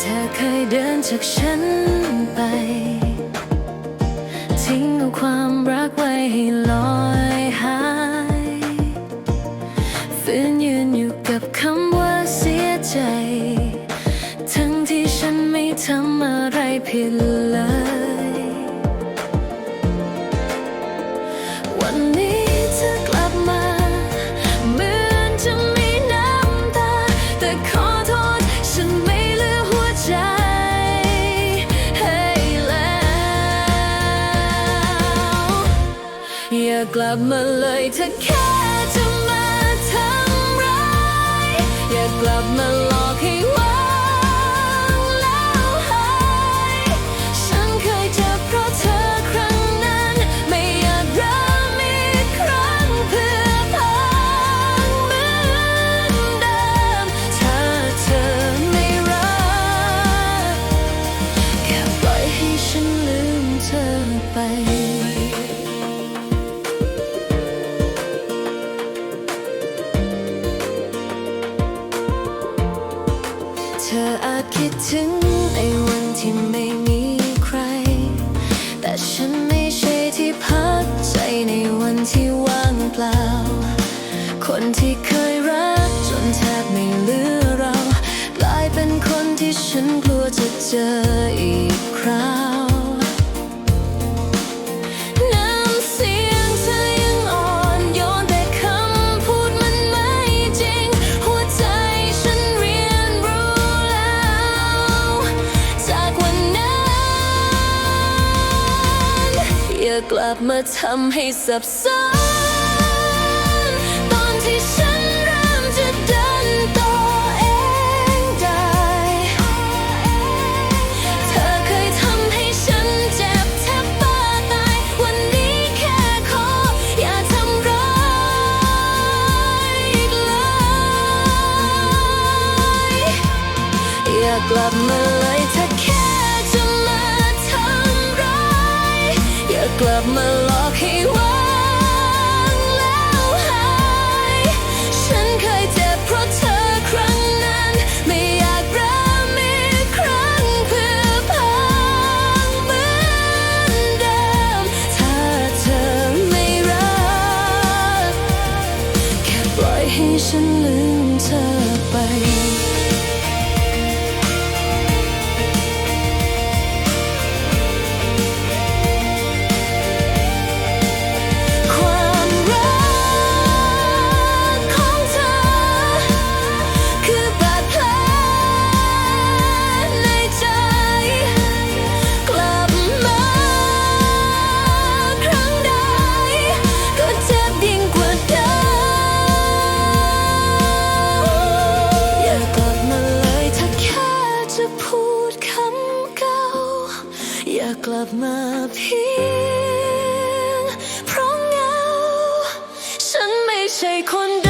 ธอเคยเดินจากฉันไป ทิ้งเอาความรักไว้ให้ลอยหายฝืนยืนอยู่กับคำว่าเสียใจ ทั้งที่ฉันไม่ทำอะไรผิดเลย วันนี้เธอกลับ ลับมาเลยถ้าแค่จะมาทำร้าย อย่ากลับมาหลอกให้ คิดถึงในวันที่ไม่มีใคร แต่ฉันไม่ใช่ที่พักใจในวันที่ว่างเปล่า คนที่เคยรักจนแทบไม่เหลือเรา กลายเป็นคนที่ฉันกลัวจะเจออีกครั้ง อย่ากลับมาทำให้สับสนตอนที่ฉันเริ่มจะเดินตัวเองได้ เธอเคยทำให้ฉันเจ็บแทบบ้าตาย วันนี้แค่ขอ อย่าทำร้ายอีกเลย อย่ากลับมาเลย กลับมาหลอกให้หวังแล้วหาย ฉันเคยเจ็บเพราะเธอครั้งนั้น ไม่อยากเริ่มอีกครั้งเพื่อพังเหมือนเดิม ถ้าเธอไม่รัก แค่ปล่อยให้ฉัน กลับมาเพียงเพราะเงา ฉันไม่ใช่คน